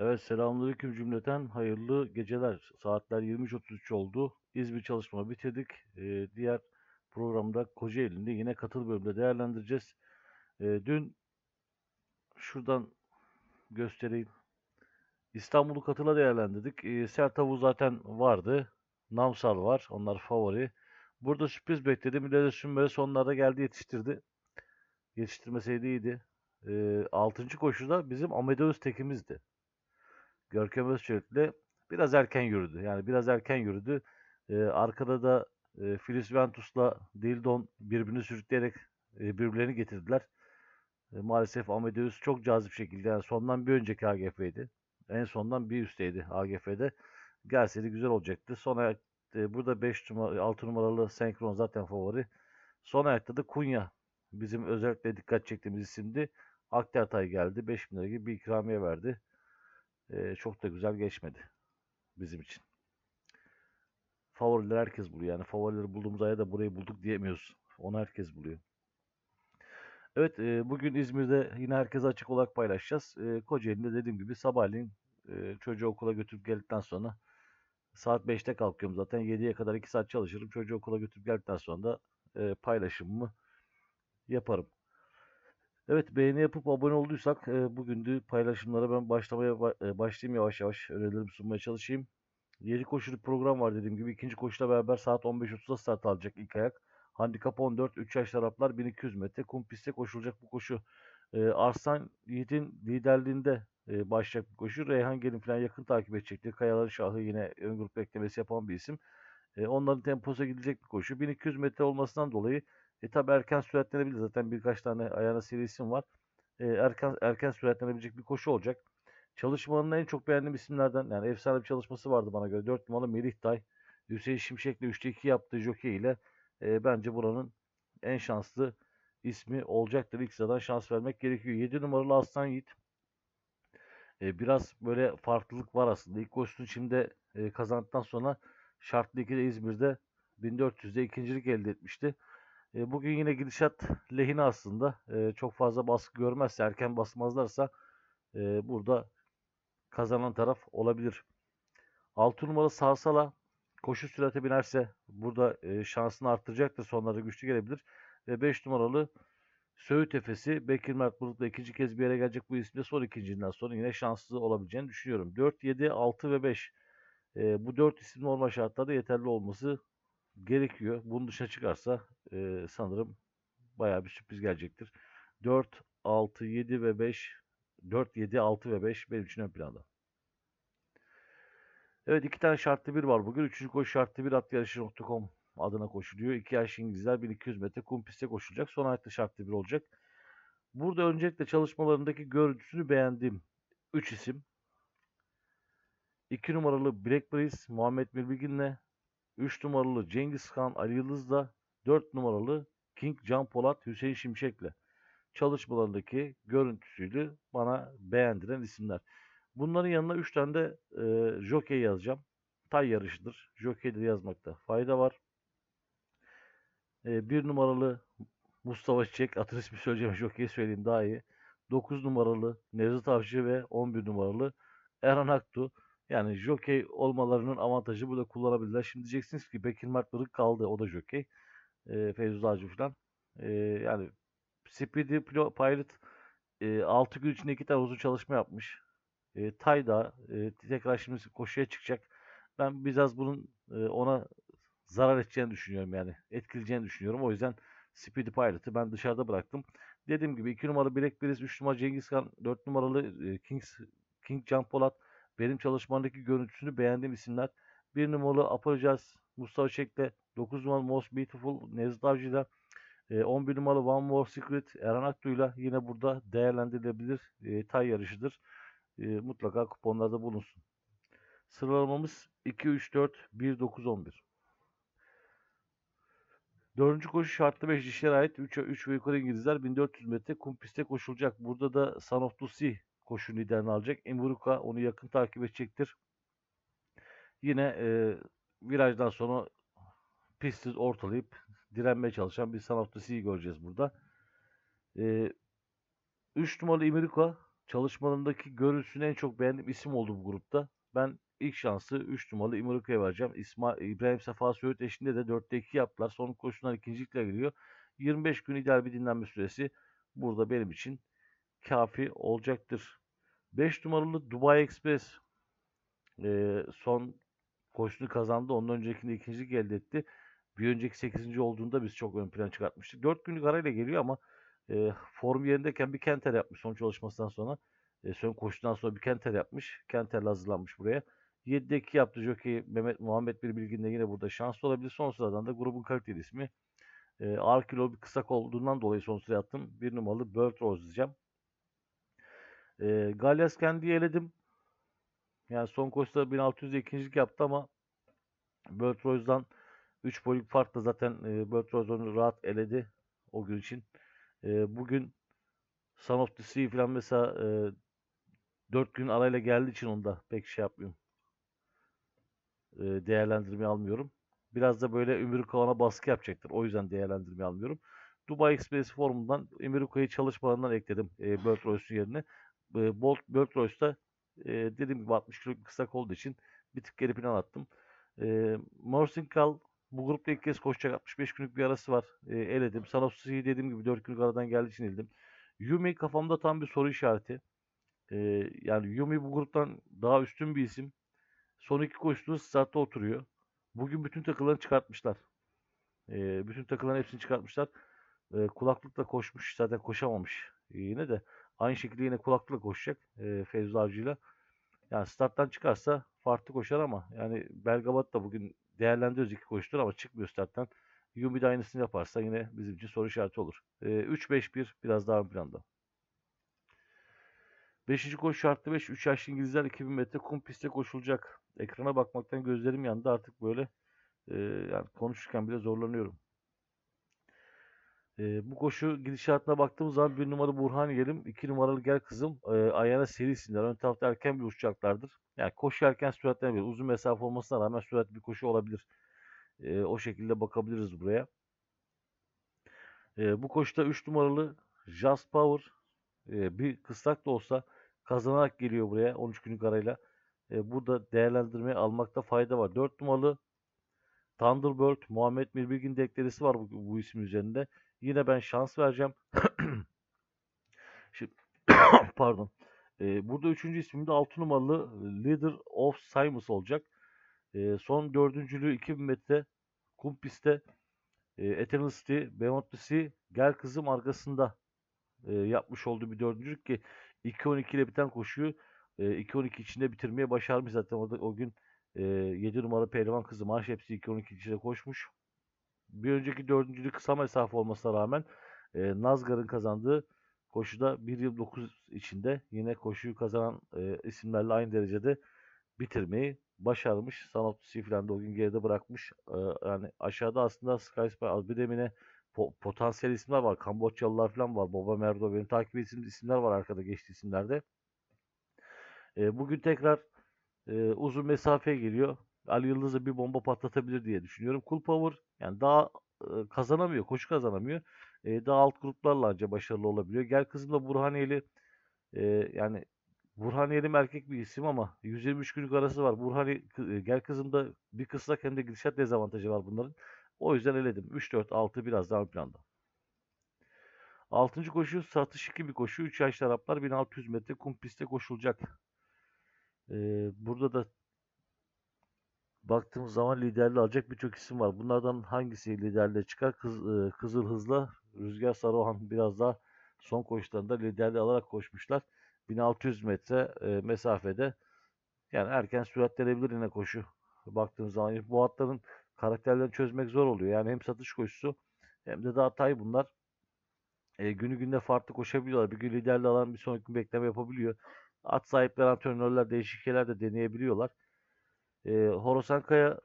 Evet, selamünaleyküm cümleten. Hayırlı geceler. Saatler 23.33 oldu. İzmir çalışma bitirdik. Ee, diğer programda Kocaeli'nde yine katıl bölümde değerlendireceğiz. Ee, dün şuradan göstereyim. İstanbul'u katıla değerlendirdik. Ee, Sertavu zaten vardı. Namsal var. Onlar favori. Burada sürpriz bekledim. İleride Sümbere sonlarda geldi yetiştirdi. Yetiştirmeseydi iyiydi. Ee, 6. koşuda bizim Amadeus tekimizdi. Görkem Özçelik'le biraz erken yürüdü. Yani biraz erken yürüdü. Ee, arkada da e, Filiz Ventus'la Dildon birbirini sürükleyerek e, birbirlerini getirdiler. E, maalesef Amadeus çok cazip şekilde yani sondan bir önceki AGF'ydi. En sondan bir üstteydi AGF'de. Gelseydi güzel olacaktı. Son ayak e, burada 5 numara 6 numaralı Senkron zaten favori. Son ayakta da Kunya bizim özellikle dikkat çektiğimiz isimdi. Akdeatay geldi. 5 bin lira gibi bir ikramiye verdi. E, çok da güzel geçmedi bizim için. Favorileri herkes buluyor. Yani favorileri bulduğumuz aya da burayı bulduk diyemiyoruz. Onu herkes buluyor. Evet, e, bugün İzmir'de yine herkese açık olarak paylaşacağız. E, Kocaeli'nde dediğim gibi sabahleyin e, çocuğu okula götürüp geldikten sonra saat 5'te kalkıyorum zaten. 7'ye kadar 2 saat çalışırım. Çocuğu okula götürüp geldikten sonra da e, paylaşımımı yaparım. Evet, beğeni yapıp abone olduysak e, bugün de paylaşımlara ben başlamaya ba- başlayayım yavaş yavaş. Önerilerimi sunmaya çalışayım. 7 koşulu program var dediğim gibi. ikinci koşuyla beraber saat 15.30'da start alacak ilk ayak. Handikap 14, 3 yaş Araplar 1200 metre. Kum pistte koşulacak bu koşu. E, Arslan Yiğit'in liderliğinde e, başlayacak bu koşu. Reyhan Gelin falan yakın takip edecektir. Kayaların Şahı yine ön grup beklemesi yapan bir isim. E, onların temposa gidecek bir koşu. 1200 metre olmasından dolayı e tabi erken süratlenebilir. Zaten birkaç tane ayağına serisim var. E, erken erken süratlenebilecek bir koşu olacak. Çalışmalarının en çok beğendiğim isimlerden yani efsane bir çalışması vardı bana göre. 4 numaralı Melih Tay. Hüseyin Şimşek'le 3'te 2 yaptığı jockey ile e, bence buranın en şanslı ismi olacaktır. İlk sıradan şans vermek gerekiyor. 7 numaralı Aslan Yiğit. E, biraz böyle farklılık var aslında. İlk koşusunu şimdi e, kazandıktan sonra şartlı 2'de İzmir'de 1400'de ikincilik elde etmişti. E, bugün yine gidişat lehine aslında. E, çok fazla baskı görmezse, erken basmazlarsa e, burada kazanan taraf olabilir. 6 numaralı Sarsala koşu sürate binerse burada e, şansını arttıracaktır. Sonlarda güçlü gelebilir. Ve 5 numaralı Söğüt Efesi Bekir Mert Bulut'la ikinci kez bir yere gelecek bu isimde son ikincinden sonra yine şanslı olabileceğini düşünüyorum. 4, 7, 6 ve 5. E, bu 4 isim normal şartlarda yeterli olması gerekiyor. Bunun dışına çıkarsa e, sanırım bayağı bir sürpriz gelecektir. 4, 6, 7 ve 5 4, 7, 6 ve 5 benim için ön planda. Evet iki tane şartlı bir var bugün. Üçüncü koşu şartlı bir at yarışı.com adına koşuluyor. İki yaş İngilizler 1200 metre kum pistte koşulacak. Son ayakta şartlı bir olacak. Burada öncelikle çalışmalarındaki görüntüsünü beğendiğim 3 isim. 2 numaralı Black Breeze Muhammed Mirbilgin'le 3 numaralı Cengiz Han Ali Yıldız'la 4 numaralı King Can Polat Hüseyin Şimşek'le çalışmalarındaki görüntüsüydü bana beğendiren isimler. Bunların yanına 3 tane de e, jockey yazacağım. Tay yarışıdır. Jockey'leri yazmakta fayda var. E, 1 numaralı Mustafa Çiçek. Atır ismi söyleyeceğim. Jockey söyleyeyim daha iyi. 9 numaralı Nevzat Avcı ve 11 numaralı Erhan Aktu. Yani jockey olmalarının avantajı burada kullanabilirler. Şimdi diyeceksiniz ki Bekir Mert Bırık kaldı. O da jockey. E, Feyzullah Avcı falan. E, yani Speedy Pilo- Pilot e, 6 gün içinde 2 tane uzun çalışma yapmış. E, Tay da e, tekrar şimdi koşuya çıkacak. Ben biraz bunun e, ona zarar edeceğini düşünüyorum yani. Etkileyeceğini düşünüyorum. O yüzden Speedy Pilot'ı ben dışarıda bıraktım. Dediğim gibi 2 numaralı Bilek Biriz, 3 numaralı Cengiz Kan, 4 numaralı e, Kings, King Can Polat benim çalışmamdaki görüntüsünü beğendiğim isimler. 1 numaralı Apolojaz Mustafa Çek'le 9 numaralı Most Beautiful Nevzat Avcı'yla e, 11 numaralı One More Secret Eren Aktu'yla yine burada değerlendirilebilir e, tay yarışıdır. E, mutlaka kuponlarda bulunsun. Sıralamamız 2, 3, 4, 1, 9, 11. Dördüncü koşu şartlı 5 dişlere ait 3, 3 ve yukarı İngilizler 1400 metre kum pistte koşulacak. Burada da Son of Sea koşu liderini alacak. Emburuka onu yakın takip edecektir. Yine e, virajdan sonra pisti ortalayıp direnmeye çalışan bir the Sea'yi göreceğiz burada. E, 3 numaralı Emirika çalışmalarındaki görüntüsünü en çok beğendiğim isim oldu bu grupta. Ben ilk şansı 3 numaralı İmrika'ya vereceğim. İsma, İbrahim Sefa Söğüt eşliğinde de 4'te 2 yaptılar. Son koşusundan ikincilikle geliyor. 25 gün ideal bir dinlenme süresi burada benim için kafi olacaktır. 5 numaralı Dubai Express e, son koşusunu kazandı. Ondan öncekinde ikincilik elde etti. Bir önceki 8. olduğunda biz çok ön plan çıkartmıştık. 4 günlük arayla geliyor ama e, form yerindeyken bir Kenter yapmış son çalışmasından sonra. E, son koşudan sonra bir Kenter yapmış. Kenter'le hazırlanmış buraya. 7'de 2 yaptı jockey Mehmet Muhammed Bir Bilgin yine burada şanslı olabilir. Son sıradan da grubun kaliteli ismi. E, ağır kilo bir kısa olduğundan dolayı son sıraya attım. Bir numaralı Bird Rose diyeceğim. E, Galyas kendi eledim. Yani son koşuda 1600'de ikincilik yaptı ama Bird Rose'dan 3 boyluk farkla zaten e, Rose onu rahat eledi o gün için. E, bugün Son of the Sea falan mesela e, 4 gün arayla geldiği için onda pek şey yapmıyorum. E, değerlendirme almıyorum. Biraz da böyle Ümrükoğan'a baskı yapacaktır. O yüzden değerlendirme almıyorum. Dubai Express formundan Ümrüko'yu çalışmalarından ekledim e, Royce'un yerine. E, Bolt Royce'da e, dediğim gibi 60 kilo kısa olduğu için bir tık geri plan attım. E, Morsinkal bu grupta ilk kez koşacak 65 günlük bir arası var. E, eledim. Sanosu'yu dediğim gibi 4 günlük aradan geldiği için eledim. Yumi kafamda tam bir soru işareti. E, yani Yumi bu gruptan daha üstün bir isim. Son iki koştuğu startta oturuyor. Bugün bütün takılarını çıkartmışlar. E, bütün takıların hepsini çıkartmışlar. E, kulaklıkla koşmuş. Zaten koşamamış. E, yine de aynı şekilde yine kulaklıkla koşacak. E, Fevzi Avcı'yla. Yani starttan çıkarsa farklı koşar ama yani Belgabat da bugün değerlendiriyoruz iki koştur ama çıkmıyor starttan. Yumi de aynısını yaparsa yine bizim için soru işareti olur. E, 3-5-1 biraz daha ön planda. Beşinci koşu şartlı 5. 3 yaşlı İngilizler 2000 metre kum pistte koşulacak. Ekrana bakmaktan gözlerim yandı artık böyle e, yani konuşurken bile zorlanıyorum. E, bu koşu gidişatına baktığımız zaman bir numara Burhan Yelim, iki numaralı Gel Kızım e, ayağına seri isimler. Ön tarafta erken bir uçacaklardır. Yani koşu erken süratlenebilir. Uzun mesafe olmasına rağmen süratli bir koşu olabilir. E, o şekilde bakabiliriz buraya. E, bu koşuda 3 numaralı Just Power e, bir kısrak da olsa kazanarak geliyor buraya 13 günlük arayla. E, burada değerlendirmeye almakta fayda var. 4 numaralı Thunderbird Muhammed Mirbilgin deklaresi var bu, bu isim üzerinde. Yine ben şans vereceğim. Şimdi, pardon. E, burada üçüncü ismim de 6 numaralı Leader of Simus olacak. E, son dördüncülüğü 2000 metre kum pistte e, Eternal City, the Sea, Gel Kızım arkasında e, yapmış olduğu bir dördüncülük ki 2-12 ile biten koşuyu e, 2-12 içinde bitirmeye başarmış zaten orada o gün e, 7 numaralı pehlivan kızı Marş hepsi 2-12 içinde koşmuş. Bir önceki dördüncülük kısa mesafe olmasına rağmen e, Nazgar'ın kazandığı koşuda 1 yıl 9 içinde yine koşuyu kazanan e, isimlerle aynı derecede bitirmeyi başarmış. Sanatçısı falan da o gün geride bırakmış. E, yani aşağıda aslında Sky Spy Albidemine po- potansiyel isimler var. Kamboçyalılar falan var. Boba Merdo benim takip ettiğim isimler var arkada geçtiği isimlerde. E, bugün tekrar e, uzun mesafeye geliyor. Ali Yıldız'ı bir bomba patlatabilir diye düşünüyorum. Cool Power yani daha e, kazanamıyor, koşu kazanamıyor. E, daha alt gruplarla anca başarılı olabiliyor. Gel kızımla Burhaniyeli e, yani Burhaniyeli erkek bir isim ama 123 günlük arası var. Burhani gel kızımda bir kısrak hem de gidişat dezavantajı var bunların. O yüzden eledim. 3-4-6 biraz daha ön planda. Altıncı koşu satış 2 bir koşu. 3 yaşlı Araplar 1600 metre kum pistte koşulacak. Ee, burada da baktığımız zaman liderliği alacak birçok isim var. Bunlardan hangisi liderliğe çıkar? Kız, e, Kızıl Hız'la Rüzgar Saruhan biraz daha son koşularında liderliği alarak koşmuşlar. 1600 metre e, mesafede yani erken süratlenebilir yine koşu. Baktığımız zaman bu atların karakterlerini çözmek zor oluyor. Yani hem satış koşusu hem de daha tay bunlar. E, günü günde farklı koşabiliyorlar. Bir gün liderliği alan bir sonraki gün bekleme yapabiliyor. At sahipleri antrenörler değişik de deneyebiliyorlar. E, Horosankaya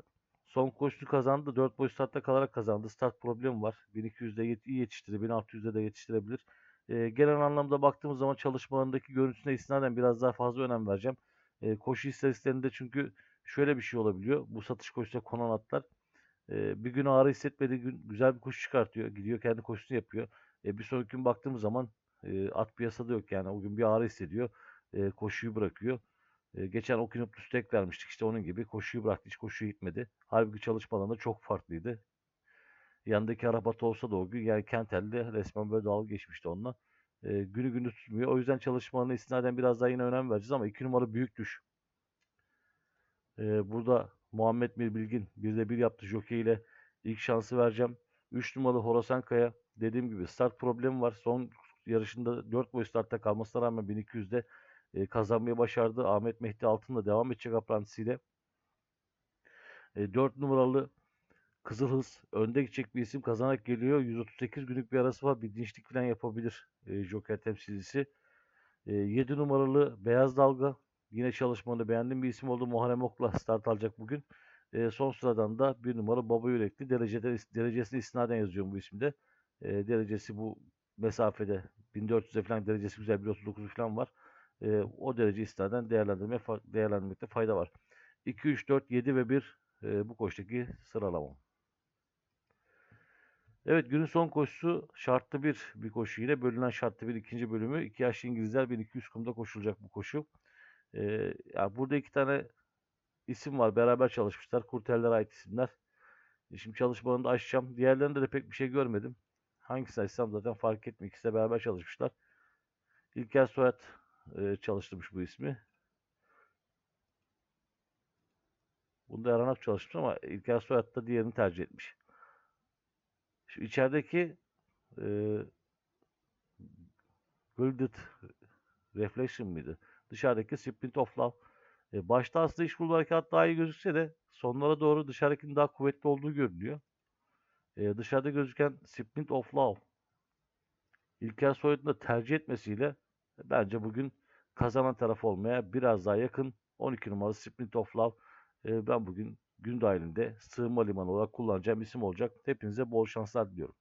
son koşusu kazandı. 4 boy startta kalarak kazandı. Start problemi var. 1200'de yet iyi yetiştirir. 1600'de de yetiştirebilir. E, genel anlamda baktığımız zaman çalışmalarındaki görüntüsüne istinaden biraz daha fazla önem vereceğim. E, koşu istatistiklerinde çünkü şöyle bir şey olabiliyor. Bu satış koşusuna konan atlar. E, bir gün ağrı hissetmediği gün güzel bir koşu çıkartıyor. Gidiyor kendi koşusunu yapıyor. E, bir sonraki gün baktığımız zaman e, at piyasada yok yani. O gün bir ağrı hissediyor. E, koşuyu bırakıyor. E, geçen Okinoptus tek vermiştik işte onun gibi. Koşuyu bıraktı. Hiç koşuya gitmedi. Halbuki çalışmalarında çok farklıydı. Yanındaki Arabat olsa da o gün yani Kentel'de resmen böyle dalga geçmişti onunla. E, günü günü tutmuyor. O yüzden çalışmalarına istinaden biraz daha yine önem vereceğiz ama 2 numara büyük düş. E, burada Muhammed Mir Bilgin 1'de 1 yaptı jockey ile ilk şansı vereceğim. 3 numaralı Horasan Kaya dediğim gibi start problemi var. Son yarışında 4 boy startta kalmasına rağmen 1200'de e, kazanmayı başardı. Ahmet Mehdi Altın'la devam edecek aprantisiyle. E, 4 numaralı Kızıl Hız önde gidecek bir isim kazanarak geliyor. 138 günlük bir arası var. Bir dinçlik falan yapabilir e, Joker temsilcisi. E, 7 numaralı Beyaz Dalga yine çalışmanı beğendiğim bir isim oldu. Muharrem Ok'la start alacak bugün. E, son sıradan da bir numara Baba Yürekli derecede, derecesini istinaden yazıyorum bu isimde. E, derecesi bu mesafede 1400'e falan derecesi güzel 1.39 falan var. E, o derece istinaden değerlendirme, değerlendirmekte fayda var. 2, 3, 4, 7 ve 1 e, bu koştaki sıralamam. Evet günün son koşusu şartlı bir bir koşu yine bölünen şartlı bir ikinci bölümü. 2 yaşlı İngilizler 1200 kumda koşulacak bu koşu. Ee, yani burada iki tane isim var beraber çalışmışlar. Kurtellere ait isimler. E şimdi çalışmalarını da açacağım. Diğerlerinde de pek bir şey görmedim. Hangisini açsam zaten fark etmiyor. İkisi de beraber çalışmışlar. İlker Soyat e, çalıştırmış bu ismi. Bunda Eranak çalışmış ama İlker Soyat da diğerini tercih etmiş. Şu içerideki e, Gilded Reflection mıydı? Dışarıdaki Sprint of Love. E, başta aslında iş bulma daha iyi gözükse de sonlara doğru dışarıdakinin daha kuvvetli olduğu görünüyor. E, dışarıda gözüken Sprint of Love İlker Soyut'un da tercih etmesiyle bence bugün kazanan taraf olmaya biraz daha yakın 12 numaralı Sprint of Love e, ben bugün gün dahilinde sığınma limanı olarak kullanacağım isim olacak. Hepinize bol şanslar diliyorum.